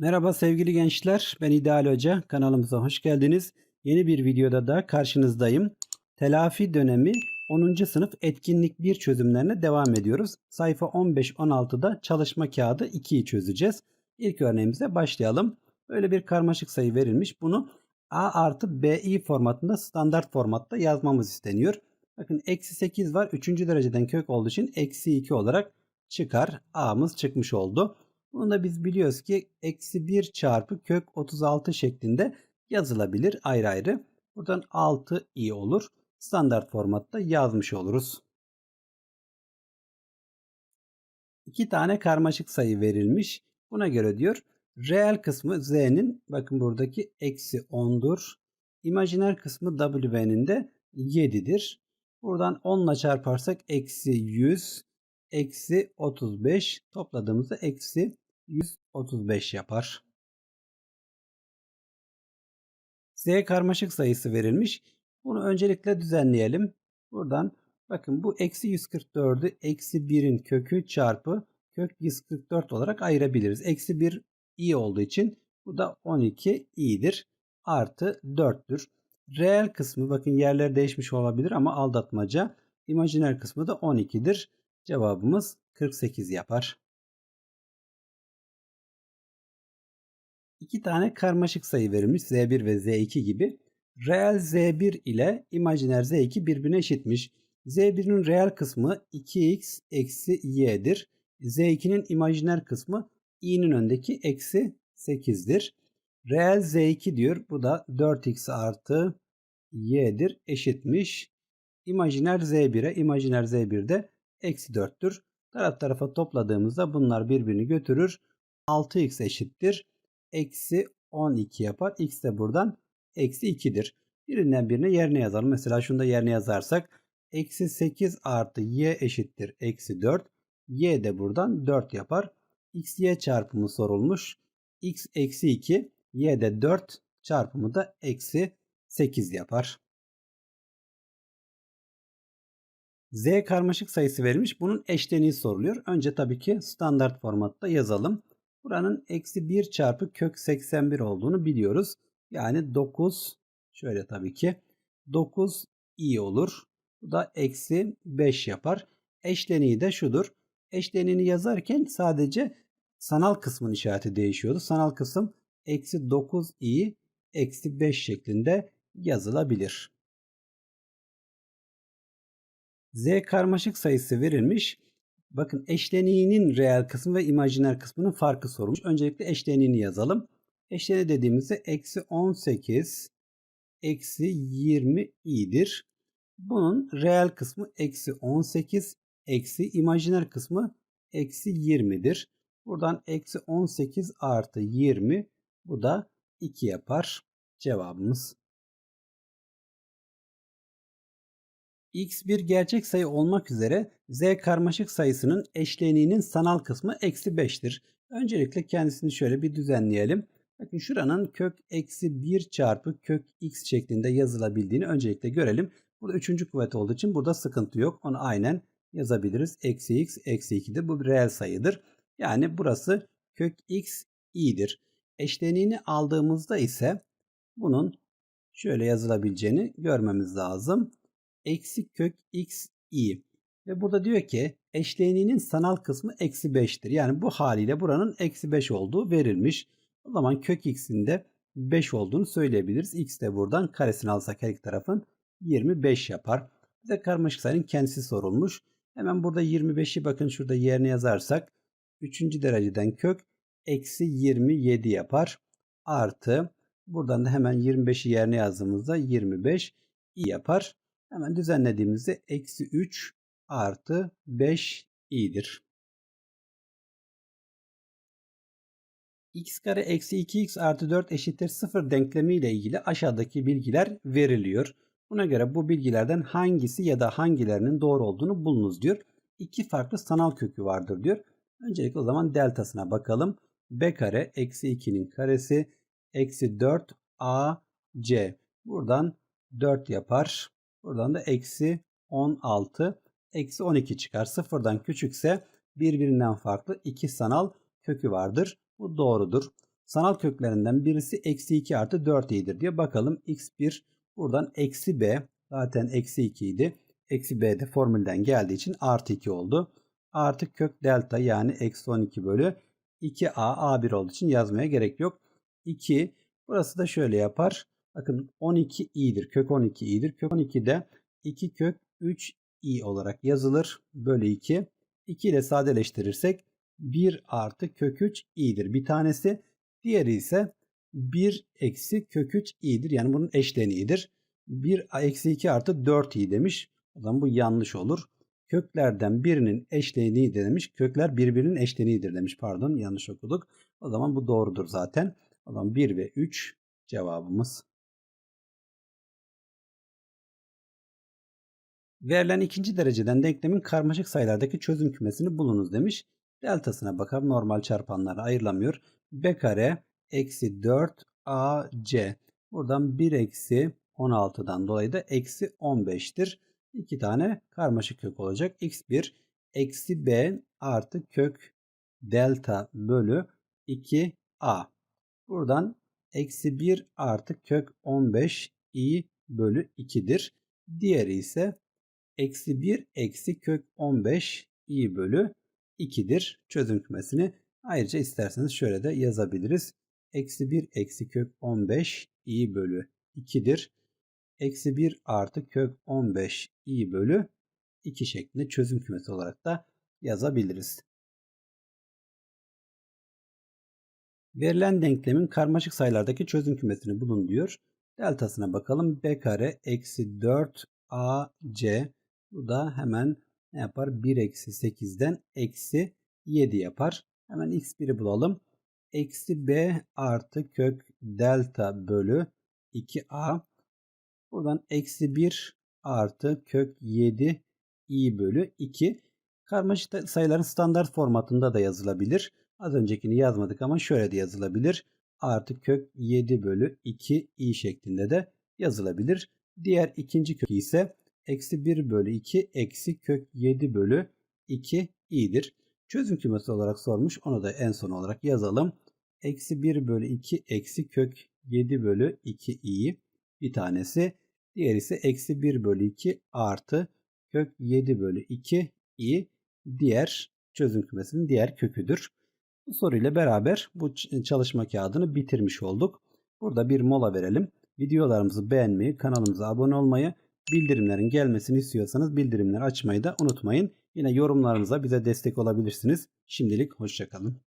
Merhaba sevgili gençler, ben İdeal Hoca. Kanalımıza hoş geldiniz. Yeni bir videoda da karşınızdayım. Telafi dönemi 10. sınıf etkinlik 1 çözümlerine devam ediyoruz. Sayfa 15-16'da çalışma kağıdı 2'yi çözeceğiz. İlk örneğimize başlayalım. Böyle bir karmaşık sayı verilmiş. Bunu A artı BI formatında standart formatta yazmamız isteniyor. Bakın eksi 8 var. 3. dereceden kök olduğu için eksi 2 olarak çıkar. A'mız çıkmış oldu. Bunu da biz biliyoruz ki eksi 1 çarpı kök 36 şeklinde yazılabilir ayrı ayrı. Buradan 6 i olur. Standart formatta yazmış oluruz. İki tane karmaşık sayı verilmiş. Buna göre diyor reel kısmı z'nin bakın buradaki eksi 10'dur. İmajiner kısmı w'nin de 7'dir. Buradan 10 ile çarparsak eksi 100 eksi 35 topladığımızda eksi 135 yapar. Z karmaşık sayısı verilmiş. Bunu öncelikle düzenleyelim. Buradan bakın bu eksi 144'ü eksi 1'in kökü çarpı kök 144 olarak ayırabiliriz. Eksi 1 i olduğu için bu da 12 i'dir. Artı 4'tür. Reel kısmı bakın yerler değişmiş olabilir ama aldatmaca. İmajiner kısmı da 12'dir. Cevabımız 48 yapar. İki tane karmaşık sayı verilmiş Z1 ve Z2 gibi. Reel Z1 ile imajiner Z2 birbirine eşitmiş. Z1'in reel kısmı 2x eksi y'dir. Z2'nin imajiner kısmı i'nin öndeki eksi 8'dir. Reel Z2 diyor. Bu da 4x artı y'dir. Eşitmiş. İmajiner Z1'e imajiner Z1'de eksi 4'tür. Taraf tarafa topladığımızda bunlar birbirini götürür. 6x eşittir. Eksi 12 yapar. X de buradan eksi 2'dir. Birinden birine yerine yazalım. Mesela şunu da yerine yazarsak eksi 8 artı y eşittir eksi 4. Y de buradan 4 yapar. X y çarpımı sorulmuş. X eksi 2 y de 4 çarpımı da eksi 8 yapar. Z karmaşık sayısı verilmiş. Bunun eşleniği soruluyor. Önce tabii ki standart formatta yazalım. Buranın eksi 1 çarpı kök 81 olduğunu biliyoruz. Yani 9 şöyle tabii ki 9 i olur. Bu da eksi 5 yapar. Eşleniği de şudur. Eşleniğini yazarken sadece sanal kısmın işareti değişiyordu. Sanal kısım eksi 9 i eksi 5 şeklinde yazılabilir. Z karmaşık sayısı verilmiş. Bakın eşleniğinin reel kısmı ve imajiner kısmının farkı sorulmuş. Öncelikle eşleniğini yazalım. Eşleni dediğimizde eksi 18 eksi 20 i'dir. Bunun reel kısmı eksi 18 eksi imajiner kısmı eksi 20'dir. Buradan eksi 18 artı 20 bu da 2 yapar. Cevabımız x bir gerçek sayı olmak üzere z karmaşık sayısının eşleniğinin sanal kısmı eksi 5'tir. Öncelikle kendisini şöyle bir düzenleyelim. Bakın şuranın kök eksi 1 çarpı kök x şeklinde yazılabildiğini öncelikle görelim. Burada üçüncü kuvvet olduğu için burada sıkıntı yok. Onu aynen yazabiliriz. Eksi x eksi 2'dir. Bu bir reel sayıdır. Yani burası kök x i'dir. Eşleniğini aldığımızda ise bunun şöyle yazılabileceğini görmemiz lazım eksi kök x i. Ve burada diyor ki eşleniğinin sanal kısmı eksi 5'tir. Yani bu haliyle buranın eksi 5 olduğu verilmiş. O zaman kök x'in de 5 olduğunu söyleyebiliriz. X de buradan karesini alsak her iki tarafın 25 yapar. Bize karmaşık sayının kendisi sorulmuş. Hemen burada 25'i bakın şurada yerine yazarsak 3. dereceden kök eksi 27 yapar. Artı buradan da hemen 25'i yerine yazdığımızda 25 i yapar. Hemen düzenlediğimizde eksi 3 artı 5 i'dir. x kare eksi 2x artı 4 eşittir 0 denklemi ile ilgili aşağıdaki bilgiler veriliyor. Buna göre bu bilgilerden hangisi ya da hangilerinin doğru olduğunu bulunuz diyor. İki farklı sanal kökü vardır diyor. Öncelikle o zaman deltasına bakalım. b kare eksi 2'nin karesi eksi 4 a c. Buradan 4 yapar. Buradan da eksi 16 eksi 12 çıkar. Sıfırdan küçükse birbirinden farklı iki sanal kökü vardır. Bu doğrudur. Sanal köklerinden birisi eksi 2 artı 4 i'dir diye bakalım. x1 buradan eksi b zaten eksi 2 idi. Eksi b de formülden geldiği için artı 2 oldu. Artı kök delta yani eksi 12 bölü 2a a1 olduğu için yazmaya gerek yok. 2 burası da şöyle yapar. Bakın 12 i'dir. Kök 12 i'dir. Kök 12 de 2 kök 3 i olarak yazılır. Bölü 2. 2 ile sadeleştirirsek 1 artı kök 3 i'dir bir tanesi. Diğeri ise 1 eksi kök 3 i'dir. Yani bunun eşleniğidir. 1 eksi 2 artı 4 i demiş. O zaman bu yanlış olur. Köklerden birinin eşleniği demiş. Kökler birbirinin eşleniğidir demiş. Pardon yanlış okuduk. O zaman bu doğrudur zaten. O zaman 1 ve 3 cevabımız. Verilen ikinci dereceden denklemin karmaşık sayılardaki çözüm kümesini bulunuz demiş. Deltasına bakar normal çarpanlara ayrılamıyor. B kare eksi 4 AC. Buradan 1 eksi 16'dan dolayı da eksi 15'tir. İki tane karmaşık kök olacak. x1 eksi b artı kök delta bölü 2a. Buradan eksi 1 artı kök 15 i bölü 2'dir. Diğeri ise eksi 1 eksi kök 15 i bölü 2'dir. Çözüm kümesini ayrıca isterseniz şöyle de yazabiliriz. Eksi 1 eksi kök 15 i bölü 2'dir. Eksi 1 artı kök 15 i bölü 2 şeklinde çözüm kümesi olarak da yazabiliriz. Verilen denklemin karmaşık sayılardaki çözüm kümesini bulun diyor. Deltasına bakalım. B kare eksi 4 AC bu da hemen ne yapar? 1 eksi 8'den eksi 7 yapar. Hemen x1'i bulalım. Eksi b artı kök delta bölü 2a. Buradan eksi 1 artı kök 7 i bölü 2. Karmaşık sayıların standart formatında da yazılabilir. Az öncekini yazmadık ama şöyle de yazılabilir. Artı kök 7 bölü 2 i şeklinde de yazılabilir. Diğer ikinci kök ise eksi 1 bölü 2 eksi kök 7 bölü 2 i'dir. Çözüm kümesi olarak sormuş. Onu da en son olarak yazalım. Eksi 1 bölü 2 eksi kök 7 bölü 2 i bir tanesi. Diğer ise eksi 1 bölü 2 artı kök 7 bölü 2 i diğer çözüm kümesinin diğer köküdür. Bu soruyla beraber bu çalışma kağıdını bitirmiş olduk. Burada bir mola verelim. Videolarımızı beğenmeyi, kanalımıza abone olmayı, bildirimlerin gelmesini istiyorsanız bildirimleri açmayı da unutmayın. Yine yorumlarınıza bize destek olabilirsiniz. Şimdilik hoşçakalın.